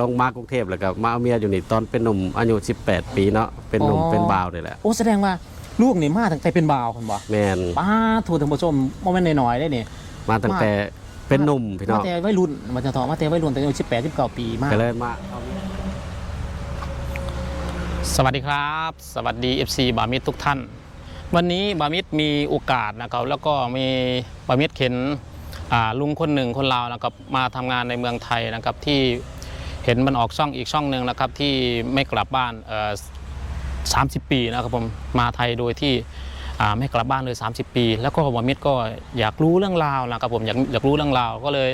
ลงมากรุงเทพแล้วก็มาเอาเมียอยู่นี่ตอนเป็นหนุ่มอายุ 18 ปีเนาะเป็นหนุ่มอ๋อ เป็นบ่าวนี่แหละโอ้แสดงว่าลูกนี่มาตั้งแต่เป็นบ่าวคนบ่แมนป้าถูกท่านผู้ชมโมเมนต์น้อยๆได้นี่ มาตั้งแต่เป็นหนุ่มพี่น้มาองแต่วัยรุ่นมาจะต่อมาแต่วัยรุ่นแต่อายุ18 19 ปีมาก ก็เลยมาเอาสวัสดีครับ สวัสดี FC บามิตรทุกท่าน วันนี้บามิตรมีโอกาสนะครับแล้วก็มีบามิตรเห็นอ่าลุงคนหนึ่งคนลาวนะครับมาทำงานในเมืองไทยนะครับที่ เห็นมันออกช่องอีกช่องหนึ่งนะครับที่ไม่กลับบ้านเอ่อ30ปีนะครับผมมาไทยโดยที่ไม่กลับบ้านเลย 30 ปี แล้วก็บามิตรก็อยากรู้เรื่องราวนะครับผมอยากอยากรู้เรื่องราวก็เลย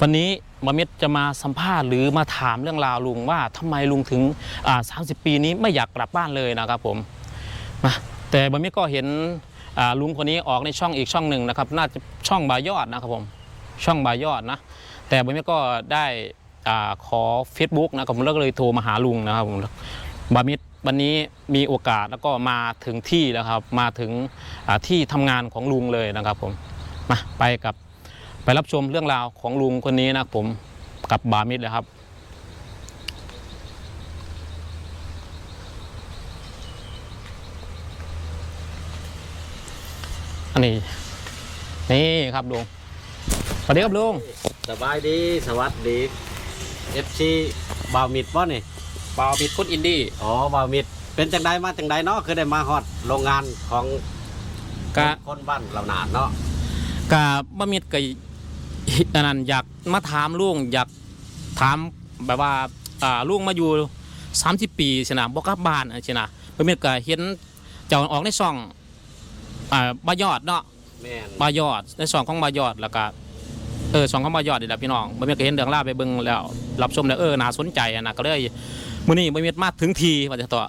วันนี้บามิตรจะมาสัมภาษณ์หรือมาถามเรื่องราวลุงว่าทำไมลุงถึงอ่า30ปีนี้ไม่อยากกลับบ้านเลยนะครับผมมาแต่บามิตรก็เห็นลุงคนนี้ออกในช่องอีกช่องหนึ่งนะครับ น่าจะช่องบายอดนะครับผมช่องบายอดนะแต่บามิตรก็ได้ ขอ Facebook นะครับผมก็เลยโทรมาหาลุงนะครับผมบามิตวันนี้มีโอกาสแล้วก็มาถึงที่แล้วครับ มาถึงที่ทำงานของลุงเลยนะครับผมมาไปกับไปรับชมเรื่องราวของลุงคนนี้นะครับผมกับบามิดเลยครับอันนี้นี่ครับลุงสวัสดีครับลุงสบายดีสวัสดี FC บ่าวมิดบ่นี่บามิดคุดอินดี้อ๋อบ่าวมิดเป็นจังใดมาจังใดเนาะคือได้มาฮอดโรงงานของกะคนบ้านเราหนาดเนาะกะบามิดกับอันนั้นอยากมาถามลุงอยากถามแบบว่าอ่าลุงมาอยู่ 30 ปีใช่นะบอกกลับบ้านใช่นะบามิดก็เห็นเจ้าออกในช่องอ่าบายอดเนาะแม่นบายอดในสองของบายอดแล้วก็ เออสองของบายอดนี่แหละพี่น้องบ่มีก็เห็นเรื่องราวไปเบิ่งแล้ว รับชมแล้วเออน่าสนใจอะนะก็เลยมื้อนี้บ่มีมาถึงทีว่าจะต่อ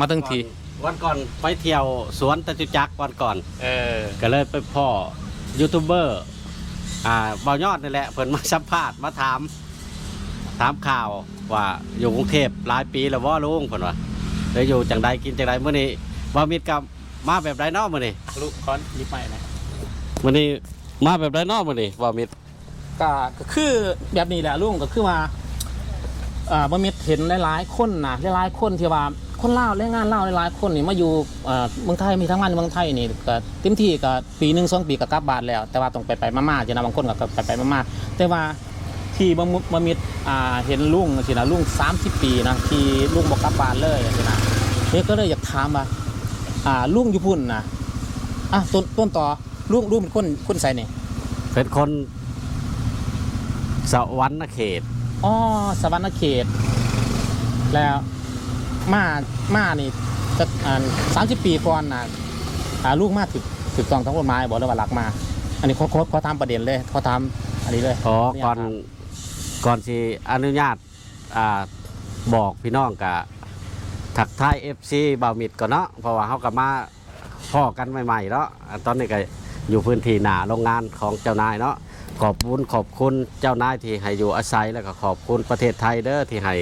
มาถึงทีวันก่อนไปเที่ยวสวนตะจุจักรวันก่อน เออก็เลยไปพ่อยูทูบเบอร์อ่าเบายอดนี่แหละเพิ่นมาสัมภาษณ์มาถามถามข่าวว่าอยู่กรุงเทพหลายปีแล้วว่าลุงเพิ่นว่าเลยอยู่จังใดกินจังใดมื้อนี้บ่มิดกับมาแบบใดเนาะมื้อนี้ลูกคอนยิบไปนะมื้อนี้มาแบบใดเนาะมื้อนี้บ่มิด ก็ก็คือแบบนี้แหละลุงก็คือว่าอ่าบ่มีเห็นหลายๆคนนะหลายๆคนที่ว่าคนลาวแรงงานลาวหลายๆคนนี่มาอยู่เอ่อเมืองไทยมีทั้งงานในเมืองไทยนี่ก็เต็มที่ก็ปีหนึ่งสองปีก็กลับบ้านแล้ว แต่ว่าต้องไปไปๆมาๆจะนะบางคนก็ไปไปๆมาๆแต่ว่าที่บางมุบางมิดอ่าเห็นลุงสินะลุง30 ปีนะที่ลุงบอกกลับบ้านเลยสินะนี่ก็เลยอยากถามว่าอ่าลุงอยู่พุ่นนะอะต้นต้นต่อลุงลุงเป็นคนคนใส่นี่เป็นคน สวรรณเขตอ๋อสวรรณเขต แล้วมามานี่จะอ่าสามสิบปีก่อนนะอ่าลูกมาถึกถึกต้องทั้งกฎหมายบอกเลยว่าหลักมา อันนี้ขอขอขอตามประเด็นเลยขอตามอันนี้เลยอ๋อเนี่ยก่อนครับก่อนที่อนุญาตอ่าบอกพี่น้องกะถักทาย FC บ่าวมิดก่อนเนาะเพราะว่าเขากลับมาพ่อกันใหม่ๆเนาะอ่าตอนนี้ก็อยู่พื้นที่หนาโรงงานของเจ้านายเนาะ ขอบคุณขอบคุณเจ้านายที่ให้อยู่อาศัยแล้วก็ขอบคุณประเทศไทยเด้อที่ให้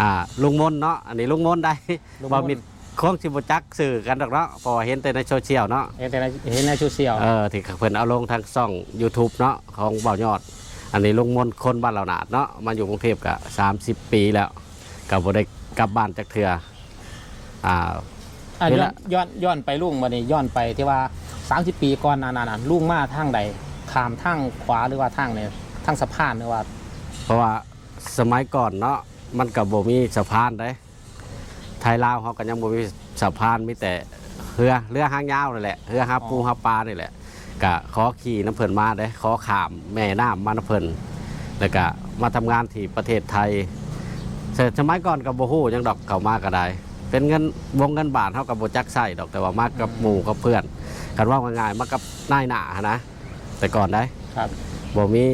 อ่าลุงมนต์เนาะอันนี้ลุงมนต์ได้ลุงมนต์บ่าวมิดคงสิบ่จักสื่อกันดอกเนาะเพราะว่าเห็นแต่ในโซเชียลเนาะเห็นแต่ในเห็นในโซเชียลเออที่เพิ่นเอาลงทางช่อง YouTube เนาะของเบายอด อันนี้ลุงมนต์คนบ้านเราหนาดเนาะมาอยู่กรุงเทพก็30 ปีแล้วก็บ่ได้กลับบ้านจักเทื่ออ่า อะเวย้อลานย้อนย้อนไปลุงวันนี้ย้อนไปที่ว่า 30 ปีก่อนนานๆลุงมาทางใด ขามทางขวาหรือว่าทางเนี่ยทางสะพานหรือว่าเพราะว่าสมัยก่อนเนาะมันก็บ่มีสะพานเด้ไทยลาวเขาก็ยังบ่มีสะพานมีแต่เรือเรือหางยาวนี่แหละเรือหาปูหาปลานี่แหละก็ขอขี่น้ำเพลินมาเด้ขอขามแม่น้ำมาน้ำเพลินแล้วก็มาทำงานที่ประเทศไทยสมัยก่อนกับโบฮู้ยังดอกเขามาก็ได้ เป็นเงินวงเงินบาทเท่ากับโบจักใส่ดอกแต่ว่ามากกับหมู่กับเพื่อนกันว่าง่ายๆมากับนายหนานะ แต่ก่อนได้ครับบ่มี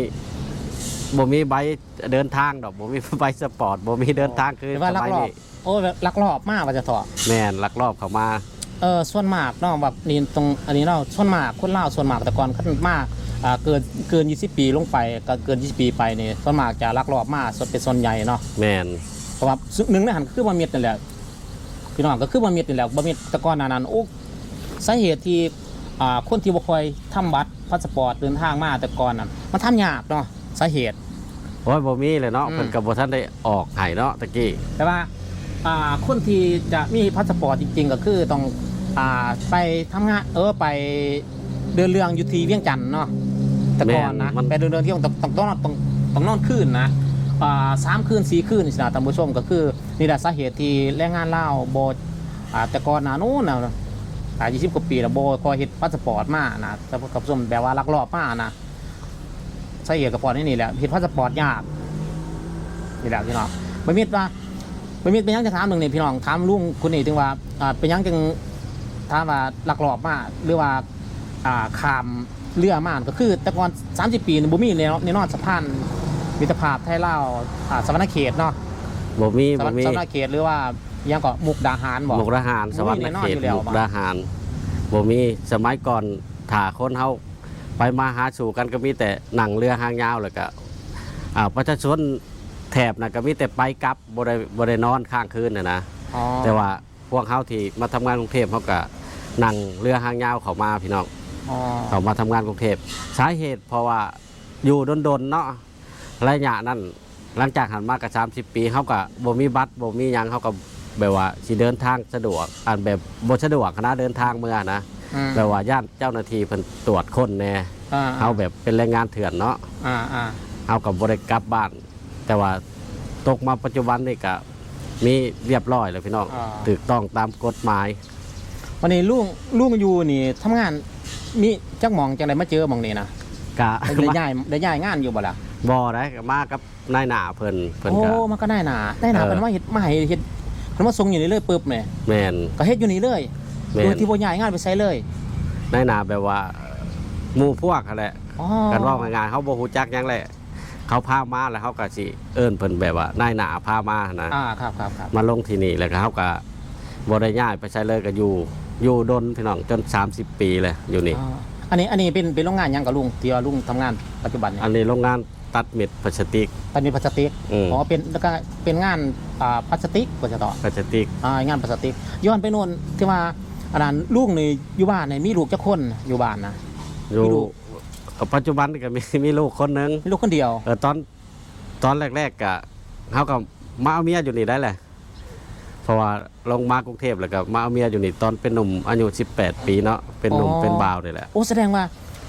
บ่มีใบเดินทางดอกบ่มีใบสปอร์ตบ่มีเดินทางคือแต่ว่าลักสมัยลอบนี้โอ้ลักลอบมากว่าจะเถอะแม่นลักลอบเข้ามา เออส่วนมากเนาะแบบนี่ตรงอันนี้เนาะส่วนมากคนลาวส่วนมากแต่ก่อนขั้นมากอ่าเกินเกิน 20 ปีลงไปก็เกิน 20 ปีไปนี่ส่วนมากจะลักลอบมากส่วนเป็นส่วนใหญ่เนาะแม่นเพราะว่าซึ่งหนึ่งในหันคือบะเม็ดนี่แหละพี่น้องก็คือบะเม็ดนี่แหละบะเม็ดแต่ก่อนหนานั้นโอ้สาเหตุที่อ่า คนที่บ่ค่อยทำบัตรพาสปอร์ตเดินทางมาแต่ก่อนน่ะมันทำยากเนาะสาเหตุโอ้ยบ่มีเลยเนาะอืมเพิ่นก็บ่ทันได้ออกให้เนาะตะกี้แต่ว่าอ่าคนที่จะมีพาสปอร์ตจริง ๆ ก็คือต้องอ่าไปทำงานเออไปเดินเรื่องอยู่ที่เวียงจันทน์เนาะแต่ก่อนนะแม่นมันไปเดินเรื่องที่ต้องต้องต้องต้องต้องนอนคืนนะอ่าสามคืนสี่คืนสินะท่านผู้ชมก็คือนี่แหละสาเหตุที่แรงงานลาวโบอ่าแต่ก่อนหนานู้นนะ อ่ายี่สิบกว่าปีแล้วโบคอยเฮ็ดพาสปอร์ตมานะแต่กับผู้ชมแบบว่าลักลอบมานะสาเหตุกับปอดนี่นี่แหละเฮ็ดพาสปอร์ตยากนี่แหละพี่น้องไม่มีว่ามันมีเป็นหยังจะถามหนึ่งนี่พี่น้องถามลุงคุณนี่ถึงว่าอ่าเป็นหยังจึงถามว่าหลักหลอบมาหรือว่าอ่าขามเรือมาก็คือแต่ก่อน30 ปีนี่บ่มีในในนอนสะพานมิตรภาพไทยลาวอ่าสวรรณเขตเนาะบ่มีสวรบ่รณมีสวรรณเขตหรือว่าอิห ยังก็มุกดาหารบ่ มุกดาหาร สวรรค์บ่มีแน่นอนเขอตยู่แล้วมุกดาหารบ่มีสมัยก่อนถ้าคนเฮาไปมาหาสู่กันก็มีแต่หนังเรือหางยาวแล้วก็อ่าประชาชนแถบน่ะก็มีแต่ไปกลับบ่ได้บ่ได้นอนค้างคืนน่ะนะอ๋อแต่ว่าพวกเขาที่มาทำงานกรุงเทพเขาก็นั่งเรือหางยาวเขามาพี่น้องอ๋อเขามาทำงานกรุงเทพสาเหตุเพราะว่าอยู่ดนๆเนาะระยะนั้นหลังจากหันมากับสามสิบปีเขาก็บ่มีบัตรบ่มีหยังเขาก็ แบบว่าสิเดินทางสะดวกอันแบบบ่สะดวกนะเดินทางเมื่อนะอืมแบบว่าย่านเจ้าหน้าที่เพิ่นตรวจคนแน่อ่าเขาแบบเป็นแรงงานเถื่อนเนาะอ่าอ่าเขาก็บ่ได้กลับบ้าน แต่ว่าตกมาปัจจุบันนี่ก็มีเรียบร้อยแล้วพี่น้องอ่าถูกต้องตามกฎหมาย วันนี้ลุงลุงอยู่นี่ทำงานมีจักหมองจังไดมาเจอหมองนี่นะกะ ได้ย้ายได้ย้ายงานอยู่บ่ล่ะบ่ได้ก็มากับนายหน้าเพิ่นเพิ่นโอ้ก็ มันก็ได้หนาได้หนาเออเป็นว่าเฮ็ดมาให้เฮ็ด มันมาส่งอยู่นี่เลยปึ๊บเนี่ยแม่นก็เฮ็ดอยู่นี่เลยแม่โดยนที่บ่ย้ายงานไปใช้เลยนายหน้าแบบว่าหมู่พวกนั่นแหละอ๋อกันว่าง่ายๆเขาบ่ฮู้จักหยังแหละ เขาพามาแล้วเขาก็สิเอิ้นเพิ่นแบบว่านายหน้าพามานะอ่าครับครับครับมาลงที่นี่แล้วก็เขาก็บ่ได้ย้ายไปใช้เลยก็อยู่ อยู่ดนพี่น้องจน 30 ปีเลยอยู่นี่อ่าอันนี้อันนี้เป็นเป็นโรงงานหยังกับลุงที่ว่าลุงทำงานปัจจุบันเนี่ยอันนี้โรงงาน ตัดเม็ดพลาสติกตอนนี้พลาสติกอืม อ๋อเป็นแล้วก็เป็นงานอ่าพลาสติกก็จะต่อพลาสติกอ่างานพลาสติกย้อนไปโน่นที่ว่าอันนั้นลุงนี่อยู่บ้านเนี่ยมีลูกจักคนอยู่บ้านนะ อยู่มีลูก ปัจจุบันนี่ก็มีมีลูกคนหนึงมีลูกคนเดียวเออตอนตอนแรกๆก็เขาก็มาเอาเมียอยู่นี่ได้แหละเพราะว่าลงมากรุงเทพแล้วก็มาเอาเมียอยู่นี่ตอนเป็นหนุ่มอายุ18 ปีเนาะเป็นหนุ่มอ๋อเป็นบ่าวนี่แหละ โอ้แสดงว่า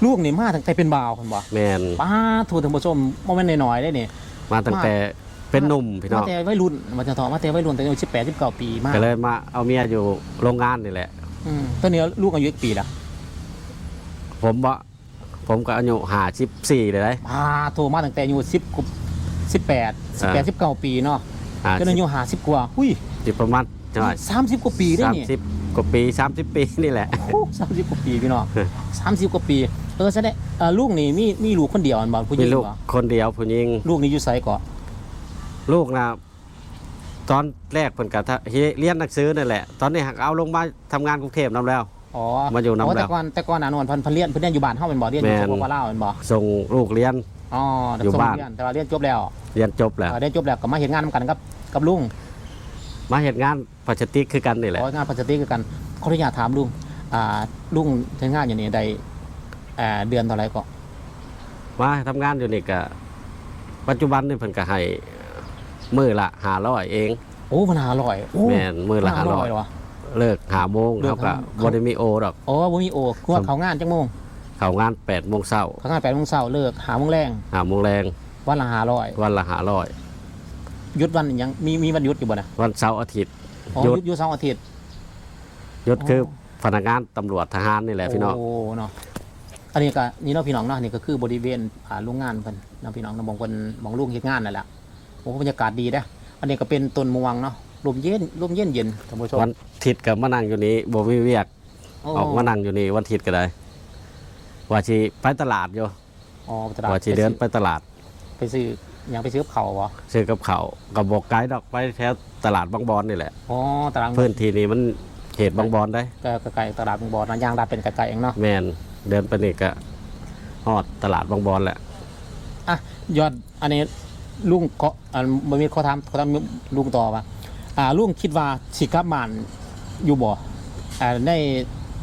ลูกนี่มาตั้งแต่เป็นบ่าวคนบ่แมนป้าถูกท่านผู้ชมบ่แม่นน้อยๆได้นี่มาตั้งแต่เป็นหนุ่มพี่น้มาองแต่วัยรุ่นมาจะต่อมาแต่วัยรุ่นแต่อายุ18 19ปีมากก็เลยมาเอาเมียอยู่โรงงานนี่แหละอืมตอนนี้ลูกอายุกี่ปีละผมว่าผมก็อายุหาชิปสี่เลยได้อ่าโทรมาตั้งแต่อายุ10กว่า18 18 19ปีเนาะหาจนอายุ50กว่าหุ้ยสิบประมาณจังหวะ30กว่าปีได้สามนี่สิบกว่าปีสามสิบปีนี่แหละโอ้30กว่าปีพี่น้อง30กว่าปี เออแสดงเอ่อลูกนี่มีมีลูกคนเดียวอันบ่ผู้หมีญิงลูกบ่คนเดียวผู้หญิงลูกนี่อยู่ไสก่อลูกนะตอนแรกเพิ่นก็เรียนหนังสือนั่นแหละ ตอนนี้หักเอาลงมาทำงานกรุงเทพนํแล้ว อ๋อมาอยู่นำแต่แล้วก่อนแต่ก่อนอะนวลเพิ่นเพิ่นเรียนเพิ่นเรียนอยู่บ้านเฮาเป็นบ่เรียนอยู่แม่นสปปลาวเป็นบ่ส่งลูกเรียน อ๋อแต่อยู่ส่งบ้าน เรียนแต่ว่าเรียนจบแล้วเรียนจบแล้ว เออเรียนจบแล้วก็มาเฮ็ดงานนํกันกับกับลุงมาเห็นงานพลาสติกคือกันนี่แหละของานพลาสติกคือกันขออนุญาตถามลุงอ่าลุงทำงานอยู่นี่ได้ อ่าเดือนเท่าไหร่ก็มาทำงานอยู่นี่ก็ปัจจุบันนี่เพิ่นก็ให้มือละหาร้อยเอง โอ้มันหาอร่อยโอ้แม่นมือละหาร้อยเหรอ เลิกหาโมงเลิกเขาก็หาบ่ได้มีโอดอกโอ้บ่มีโอคือว่าเขางานจังโมงเขางาน8ปดโมงเช้าเขางาน8:00นเช้าเลิกหาโมงแรงหาโมงแรงวันละ500วันละหาร้อยหยุดวันหยังมีมีวันหยุดอยู่บ่นะวันเสาร์อาทิตย์ อ๋อหยุดหยุดอยู่เสาร์อาทิตย์ ยศอ๋อคือพนักงานตำรวจทหารนี่แหละพี่น้องโอ้เนาะ อันนี้ก็นี่เนาะพี่น้องเนาะนี่ก็คือบริเวณอ่าโรงงานเพิ่นเนาะพี่น้องเนาะมองเพิ่นมองลุงเฮ็ดงานนั่นแหละโอ้บรรยากาศดีเด้ออันนี้ก็เป็นต้นมะม่วงเนาะลมเย็นลมเย็นเย็นท่านผู้ชมวันอาทิตย์ก็มานั่งอยู่นี้บ่มีเวียกโอ้ออกมานั่งอยู่นี่วันอาทิตย์ก็ได้ ว่าสิไปตลาดอยู่อ๋อไปตลาดว่าสิเดินไปตลาด ไปซื้อหยังไปซื้อกับเขาวบ่ซื้อกับเขาวกับบอกไกด์ดอกไปแถวตลาดบางบอนนี่แหละอ๋อตลาดพื้นที่นี้มันเขตบางบอนได้ก็ไกลๆตลาดบางบ่อนะยางดาเป็นไกลๆเองเนาะแมน เดินไปนี่ก็ฮอดตลาดบางบอนแหละ อะยอดอันนี้ลุงเขาอันบ่มีเขาถามเขาถามลุงต่อว่าอ่าลุงคิดว่าสิกลับบ้านอยู่บ่อ่าใน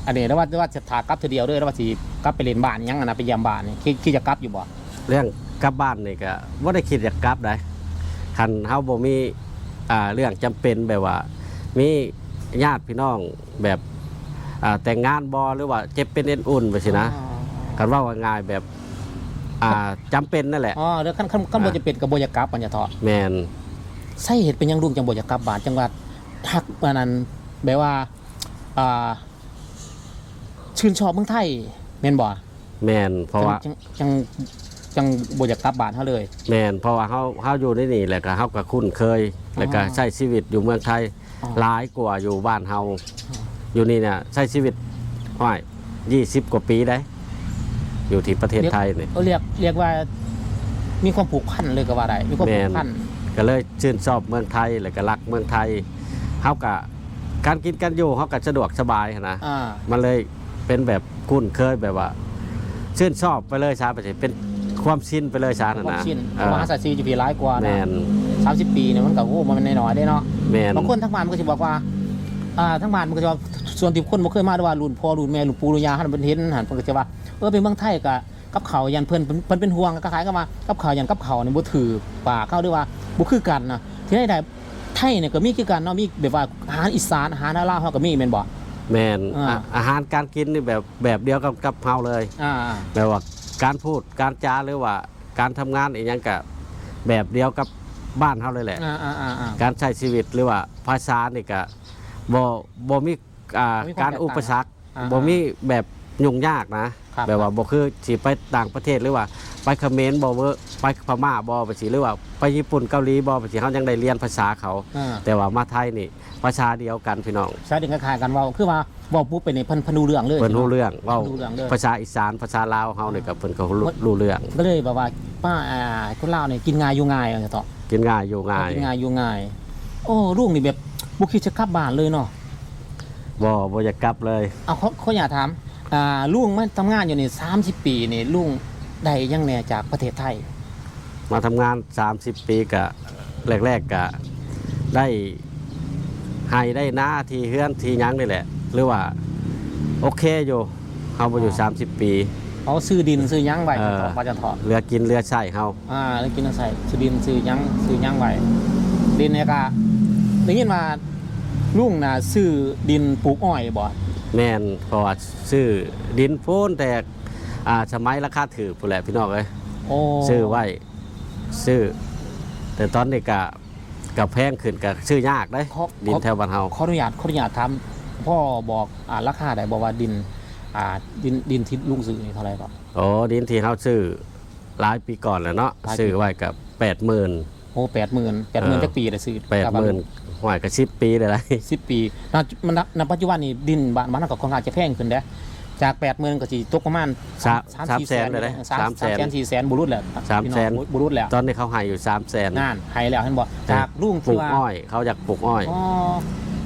อันนี้แล้วว่าว่าจะถากลับเทีเดียวเด้วยแล้วว่าสิกลับไปเล่นบ้านหยังอะนะไปเยี่ยมบ้านนี่คิดคิดจะกลับอยู่บ่ เรื่องกลับบ้านนี่ก็บ่ได้คิดอยากกลับได้คันเฮาบ่มีอ่าเรื่องจำเป็นแบบว่า มีญาติพี่น้องแบบอ่า แต่งงานบ่หรือว่าเจ็บเป็นเอ็นอุ่นไปสินะกันว่าว่าง่ายแบบอ่าจำเป็นนั่นแหละอ๋อแล้วขั้นขั้นขั้นบ่จะเป็นกับบ่อยากกลับปัญญาเถาะแมนใช่เหตุเป็นหยังลุงจังบ่อยากกลับบ้านจังหวัดทักอันนั้นแบบว่าอ่าชื่นชอบเมืองไทยแม่นบ่แมนเพราะว่าจังจังจังบ่อยากกลับบ้านเฮาเลย แมนเพราะว่าเฮาเฮาอยู่ในนี่แหละก็เฮาก็คุ้นเคย แล้วก็อ๋อใช้ชีวิตอยู่เมืองไทยอ๋อหลายกว่าอยู่บ้านเฮา อยู่นี่เนี่ยใช้ชีวิตห้อยยี่สิบกว่าปีได้ อยู่ที่ประเทศไทยนี่เออเรียกเรียกว่า มีความผูกพันเลยก็ว่าได้มีความผูกพันก็เลยชื่นชอบเมืองไทยแล้วก็รักเมืองไทยเฮาก็การกินการอยู่เฮาก็สะดวกสบายนะอ่ามันเลยเป็นแบบคุ้นเคยแบบว่า ชื่นชอบไปเลยชาไปสิเป็นความชินไปเลยชาคนะวามนะชินเออมหาศาสีจะปีร้ายกว่าแมนะนสามสิบปีเนี่ยมันก็โอ้มันน้อยๆได้เนาะแมนบางคนทั้งบ้านมันก็จะบอกว่า อ่าทั้งบ้านมันก็จะว่าส่วนที่คนบ่เคยมาด้วยว่ารุ่นพ่อรุ่นแม่รุ่นปู่รุ่นย่าหันเป็นเห็นหันเพิ่นก็จะว่าเออเป็นเมืองไทยก็กับเขาวยันเพิ่นเพิ่นเพิ่นเป็นห่วงก็คล้ายๆกับว่ากับเขาวยันกับเขาวนี่บ่ถือปากเข้าด้วยว่าบ่คือกันนะที่ได้ได้ไทยเนี่ยก็มีคือกันเนาะมีแบบว่าอาหารอีสานอาหารลาวเฮาก็มีแม่นบ่ แมนอ่า อะอาหารการกินนี่แบบแบบเดียวกับกับเฮาเลย อ่าแบบว่าการพูดการจาหรือว่าการทำงานอีกอย่างกับแบบเดียวกับบ้านเฮาเลยแหละ อ่าอ่าอ่าอ่า การใช้ชีวิตหรือว่าภาษานี่ก็ บ่บ่มีอ่าบ่มีความการอุปสรรคอ่าบ่มีแบบยุ่งยากนะ ครับ แบบว่าบ่คือสิไปต่างประเทศหรือว่า ไปเขมรบ่เวอไปพม่าบ่ไปสิหรือว่า ไปญี่ปุ่นเกาหลีบ่ไปสิเฮายังได้เรียนภาษาเขา อ่าแต่ว่ามาไทยนี่ภาษาเดียวกันพี่น้องใช้ดึงคล้ายๆกันเว่าคือว่าเว่าปุ๊บไปในเพิ่นเพิ่นรู้เรื่องเลย เพิ่นรู้เรื่องเว้ารู้เรื่องเลยภาษาอีสานภาษาลาวเฮานี่ก็เพิ่นก็รู้รู้เรื่องก็เลยแบบว่าป้าอ่าคนลาวเนี่ยกินง่ายอยู่ง่ายเอาจะต่อกินง่ายอยู่ง่าย กินง่ายอยู่ง่าย โอ้ลุงนี่แบบ บุคิดจะกลับบ้านเลยเนาะบ่บ่อยากกลับเลย เอาเขาเขาอยากถามอ่าลุงมาทำงานอยู่นี่30ปีนี่ลุงได้หยังแหน่จากประเทศไทย มาทำงาน 30 ปีกะแรกๆกะได้ให้ได้หน้าที่เฮือนที่หยังนี่แหละ หรือว่า โอเคอยู่เฮาบ่อยู่30 ปีเขาซื้อดินซื้อหยังไว้เออมาจะเถาะเรือกินเรือใช้เฮาอ่าแล้วกินอาศัยซื้อดินซื้อหยังซื้อหยังไว้ดินเนี่ยก็ ได้ยินว่าลุงน่ะซื้อดินปลูกอ้อยบ่แม่นเพราะว่าซื้อดินพูนแต่อ่าสมัยราคาถือพุ่นแหละพี่น้องเอ้ยโอ้ซื้อไว้ซื้อ แต่ตอนนี้ก็กับแพงขึ้นก็ซื้อยากเด้ขอดินขอแถวบ้านเฮาขออนุญาตขออนุญาตถามพ่อบอกอ่าราคาได้บอกว่าดินอ่าดินดินที่ลุงซื้อนี่เท่าไหร่ก่อนโอ้ดินที่เฮาซื้อหลายปีก่อนแล้วเนาะหลายปี ซื้อไว้กับ 80,000 โอ้แปดหมื่นแปดหมื่นจักปีได้ซื้อแปด หมื่นหวยก็สิบปีเลยนะสิบปีณมันณปัจจุบันนี้ดินบ้านมันก็ค่อนข้างจะแพงขึ้นเด้อจากแปดหมื่นก็สิตกประมาณสามสามแสนเลยนะสามสามแสนแสนสี่แสนบุรุษแหละสามพี่น้องแสน บุรุษแล้วตอนนี้เขาให้อยู่สามแสนงานให้แล้วเห็นบ่จากลุงปลูที่กว่า อ้อย เขาอยากปลูกอ้อย อ๋อ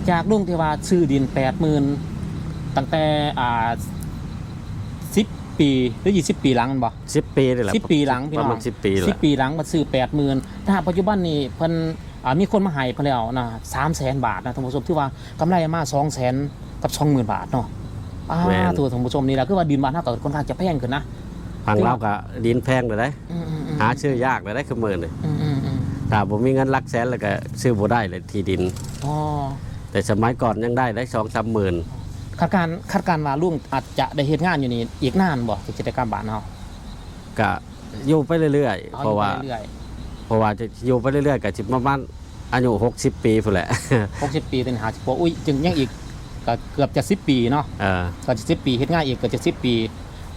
จากลุงที่ว่าซื้อดินแปดหมื่นตั้งแต่อ่าสิบปีหรือยี่สิบปีหลังแม่นบ่ สิบปีเลยแหละสิบปีหลังพี่ปน้ระองมาณสิบปีแหสิบละปีหลังมาซื้อแปดหมื่นถ้าปัจจุบันนี้เพิ่นอ่า มีคนมาให้เพิ่นแล้วนะสามแสนบาทนะท่านผู้ชมที่ว่ากำไรมาสองแสนกับสองหมื่นบาทเนาะอ่าตัวท่านผู้ชมนี่แหละคือว่าดินบ้านเฮาก็ค่อนข้างจะแพงขึ้นนะฟังเราก็ดินแพงเลยได้ อืมอืมอืมหาชื่อยากเลยได้คือหมื่นเลยอืมอืมอืมถ้าผมมีเงินหลักแสนแล้วก็ซื้อบ่ได้เลยที่ดิน อ๋อ แต่สมัยก่อนยังได้ได้สองสามหมื่นคาดการณ์คาดการณ์ว่าลุงอาจจะได้เฮ็ดงานอยู่นี่อีกนานบ่กิจกรรมบ้านเฮาก็อยู่ไปเรื่อยๆเอาเพราะว่า อยู่ไปเรื่อย เพราะว่าจะอยู่ไปเรื่อยๆก็สิประมาณอายุหกสิบปีพุ่นแหละๆ60 ปีถึง50ปีอุ้ยจึงยังอีกก็เกือบจะ10 ปีเนาะเออก็จะ10 ปีเฮ็ดงานอีกก็จะ10 ปี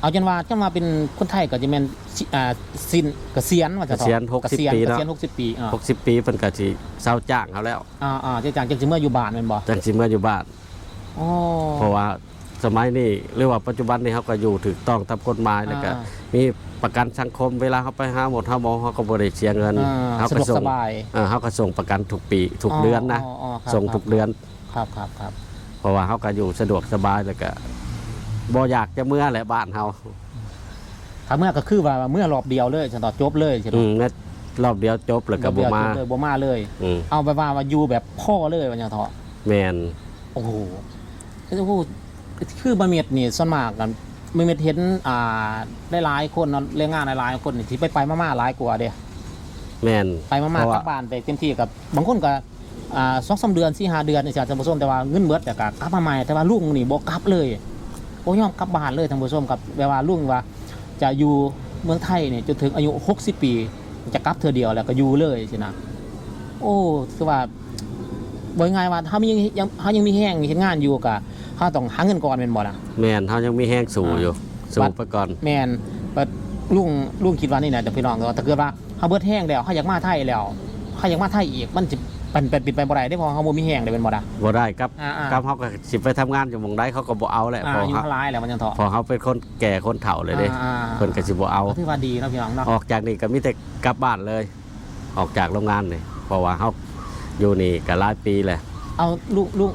เอาจนว่าจนว่าเป็นคนไทยก็จะแม่นสิอ่าสิ้นเกษียณว่าจะเกษียณถอะ60เกษียณปีเกเนาะษียณ60 ปีอ่าหกสิบปีเพิ่นก็สิเศร้าจ้างเขาแล้วอ่าอ่าเจะจางจังสิเมื่ออยู่บ้านแม่นบ่จังสิเมื่ออยู่บ้านอ๋อเพราะว่าสมัยนี้หรือว่าปัจจุบันนี้เขาก็อยู่ถูกต้องตามกฎหมายแล้วก็อ่ามี ประกันสังคมเวลาเขาไปหาหมดหาหมอเขาก็บริเสียเงินอ่าเขาสะก็ดวกส่สงบายเออเขาก็ส่งประกันทุกปีทุกเดือนนะอ๋อครับส่งทุกเดือน ครับครับครับเพราะว่าเขาก็อยู่สะดวกสบายแล้วก็บ่อยากจะเมื่อแหละบ้านเขาถ้าเมื่อก็คือว่าเมื่อรอบเดียวเลยฉันต่อจบเลยใช่ไหมอืมแล้วรอบเดียวจบแล้วก็บ่มาจบเลยบ่มาเลย อืมเอาไปว่าว่าอยู่แบบพ่อเลยว่าอย่างเถาะแมนโอ้โหโอ้โหคือบะเมียดนี่ส่วนมากกัน ไม่มีเห็นอ่าหลายๆคนเนาะแรงงานหลายๆคนนี่ที่ไปไปมาๆหลายกว่าเด้แม่นไปมาเพๆราะกว่าลับบ้านไปเต็มที่กับบางคนก็อ่าสองสามเดือนสี่ห้าเดือนนี่จ้ะท่านผู้ชมแต่ว่าเงินเบิดแต่ก็กลับมาใหม่แต่ว่าลุงนี่บ่กลับเลยบ่ยอมกลับบ้านเลยท่านผู้ชมครับแปลว่าลุงว่า จะอยู่เมืองไทยเนี่ยจนถึงอายุ 60 ปี จะกลับเธอเดียวแล้วก็อยู่เลยสินะ โอ้คือว่าบ่ง่ายว่าถ้ามียังยังถ้ายังมีแห้งมีเฮ็ดงานอยู่ก็ ถ้าต้องหาเงินก่อนแม่นบ่ล่ะแม่นเฮายังมีแห้งสู่อ่าอยู่สู่บัดไปก่อนแม่นลุงลุงคิดว่านี่นะเดี๋ยวพี่น้องแต่ถ้าเกิดว่าเฮาเบิดแห้งแล้วเฮาอยากมาไทยแล้วเฮาอยากมาไทยอีกมันสิเป็นเป็นปิดไปบ่ได้ได้เพราะเฮาบ่มีแห้งได้เป็นบ่ล่ะบ่ได้ครับอ่าๆกับเฮาก็สิไปทำงานอยู่มองใดเขาก็บ่เอาแหละพอเฮาเท่ายแล้วมันยังถาะพอเฮาเป็นคนแก่คนเฒ่าเลยเด้อ่าๆเพิ่นก็สิบ่เอาก็ถือว่าดีเนาะพี่น้องเนาะออกจากนี่ก็มีแต่กลับบ้านเลย ออกจากโรงงานนี่เพราะว่าเฮาอยู่นี่ก็หลายปีแหละเอาลุงลุง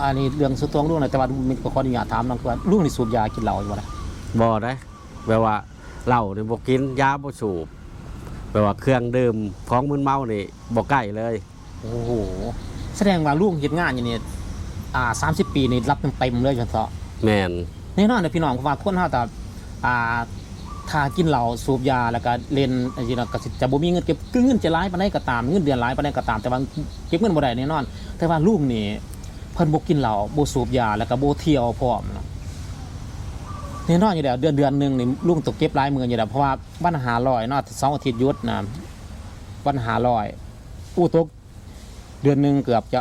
อันนี้เรื่องสุดตวงลุงนะแต่ว่ามีขออนุญาตถามน้องคือว่าลุงนี่สูบยากินเหล้าอยู่บ่ล่ะบ่ได้แปลว่าเหล้านี่บ่กินยาบ่สูบแปลว่าเครื่องดื่มของมึนเมานี่บ่ใกล้เลยโอ้โหแสดงว่าลุงเฮ็ดงานอยู่นี่อ่า30ปีนี่รับเต็มๆเลยจังเถาะแม่นแน่นอนนะพี่น้องเพราะว่าคนเฮาแต่อ่าถ้ากินเหล้าสูบยาแล้วก็เล่นอันนี้เนาะก็สิจะบ่มีเงินเก็บคือเงินจะหลายปานใดก็ตามเงินเดือนหลายปานใดก็ตามแต่ว่าเก็บเงินบ่ได้แน่นอน แต่ว่าลุงนี่เพิ่นบ่กินเหล้าบ่สูบยาแล้วก็บ่เที่ยวพร้อมเนาะแน่นอนอยู่แล้วเดือนเดือนหนึงนี่ลุงตกเก็บหลายหมื่นอยู่แล้วเพราะว่าวัน500เนาะเสาร์อาทิตย์หยุดนะวัน500อู้ตกเดือนหนึงเกือบจะ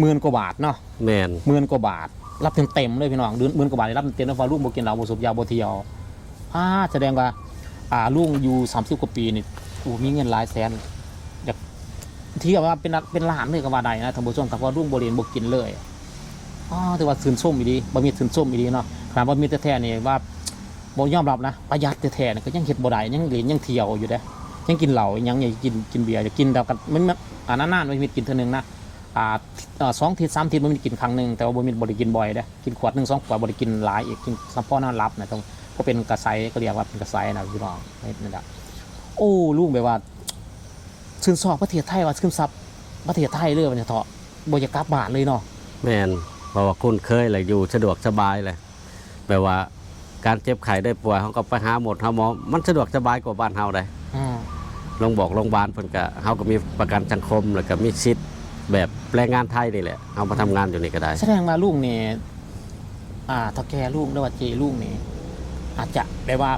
หมื่นกว่าบาทเนาะแม่นหมื่นกว่าบาท รับเต็มๆเลยพี่น้องเดือนหมื่นกว่าบาทนี่รับเต็มๆแล้วพอลุงบ่กินเหล้าบ่สูบยาบ่เที่ยวอ่าแสดงว่าอ่าลุงอยู่30กว่าปีนี่โอ้มีเงินหลายแสนอยากเที่ยวว่าเป็นเป็นหลานเลยก็ว่าได้นะท่านผู้ชมครับเพราะลุงบ่เรียนบ่กินเลยอ๋อถือว่าซื่นส้มอีดีบ่มีซื่นส้มอีดีเนาะขนาดบ่มีแท้ๆนี่ว่าบ่ยอมรับนะประหยัดแท้ๆนี่ก็ยังเฮ็ดบ่ได้ยังเรียนยังเที่ยวอยู่เด้ยังกินเหล้ายังอยากกินกินเบียร์อยากินแต่กันมันมันอ่านานๆมันมีกินเทื่อนึงนะอ่าสองทีสามทีมันมีกินครั้งหนึ่งแต่ว่าบ่มีบริกินบ่อยเด้กินขวดหนึ่งสองขวดบริกินหลายอีกกินซัพพอร์ตนอนรับนะตรงก็เป็นกระไซก็เรียกว่าเป็นกระไซนะพี่น้องนี่แหละโอ้ลุงแบบว่า ชื่นชอบประเทศไทยว่าชื่นซับประเทศไทยเลยวันนี้เถาะบ่อยากกลับบ้านเลยเนาะแม่นเพราะว่าคุ้นเคยแหละอยู่สะดวกสบายเลยแปลว่าการเจ็บไข้ได้ป่วยเขาก็ไปหาหมดหาหมอมันสะดวกสบายกว่าบ้านเฮาได้อืมลงบอกโรงพยาบาลเพิ่นก็เฮาก็มีประกันสังคมแล้วก็มีสิทธิ์แบบแรงงานไทยนี่แหละเอามาทำงานอยู่นี่ก็ได้ แสดงว่าลุงนี่อ่าเท่าแก่ลุงหรือว่าเจลุงนี่อาจจะแบบว่า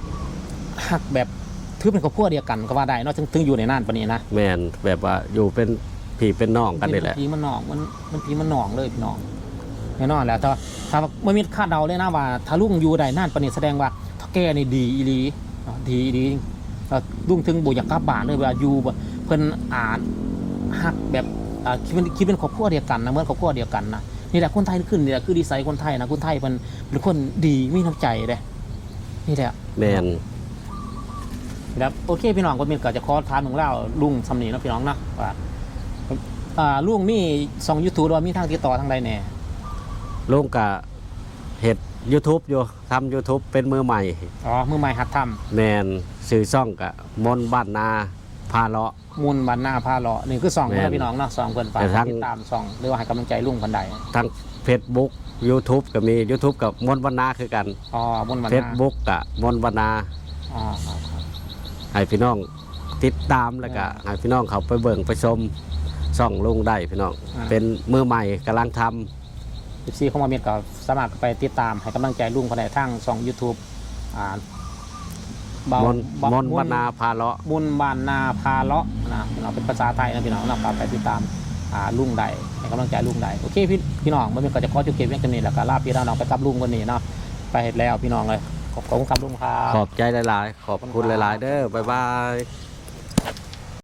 หักแบบ ถือเป็นครอบครัวเดียวกันก็ว่าได้เนาะถึงถึงอยู่ในน่านปานนี้นะแม่นแบบว่าอยู่เป็นพี่เป็นน้องกันนี่แหละมัผีมันหนองมันมันผีมันหนองเลยพี่น้องแน่นอนแหล้วถ้าถ้าไม่มีคาดเดาเลยนะว่า ถ้าลุงอยู่ใดน่านปานนี้แสดงว่าถ้าแกนี่ดีอีหลีเนาะดีอีหลีเอ่อลุงถึงบ่อยากกลับบ้านเลยเวลาอยู่แบบเพิ่นอ่านฮักแบบอ่าคิดเป็นคิดเป็นครอบครัวเดียวกันนะเหมือนครอบครัวเดียวกันนะนี่แหละคนไทยขึ้นนี่แหละคือดีไซน์คนไทยนะคนไทยมันเป็นคนดีมีน้ำใจเลยนี่แหละ แม่น ครับโอเคพี่น้องคนมีก็จะขอถามถึงเล่าลุงสำนีเนาะพี่น้องเนาะว่าอ่าลุงมีสองยูทูบว่ามีทางติดต่อทางใดแหน่ลุงก็เฮ็ด YouTube อยู่ทำ YouTube เป็นมือใหม่ อ๋อมือใหม่หัดทแม่นสื่อซ่องก็มนต์บ้านนาพาเลาะำมูลบันหน้าพาเลาะนี่คือสองแม่นเนาะพี่น้องเนาะสองเพิ่นฝากแต่ทั้งติดตามสองหรือว่าให้กำลังใจลุงคนใดทั้ง Facebook YouTube ก็มี YouTube กับมนต์บ้านนาคือกัน อ๋อมูลบันหน้า Facebook ก็มนต์บ้านนาอ๋อครับครับ ให้พี่น้องติดตามแล้วก็ให้พี่น้องเขาไปเบิ่งไปชมช่องลุงได้พี่น้องาเป็นมือใหม่กำลังทำสิบสี่ข้อมาเมียก็สามารถไปติดตามให้กำลังใจลุงคนใดทางสองยูทูบอ่าเบามนต์เบามนต์บ้านนาพาเลาะมุนบานนาพาเลาะนะเราเป็นภาษาไทยนะพี่น้องเราไปติดตามอ่าลุงใดให้กำลังใจลุงใดโอเคพี่พี่น้องมันก็จะขอจุดเก็บเพียงเท่านี้แล้วก็ลาพี่น้องไปกับลุงคนนี้เนาะไปเห็ดแล้วพี่น้องเลย ขอบคุณครับลุงครับ ขอบใจหลาย ๆ ขอบคุณหลาย ๆ เด้อบ๊ายบาย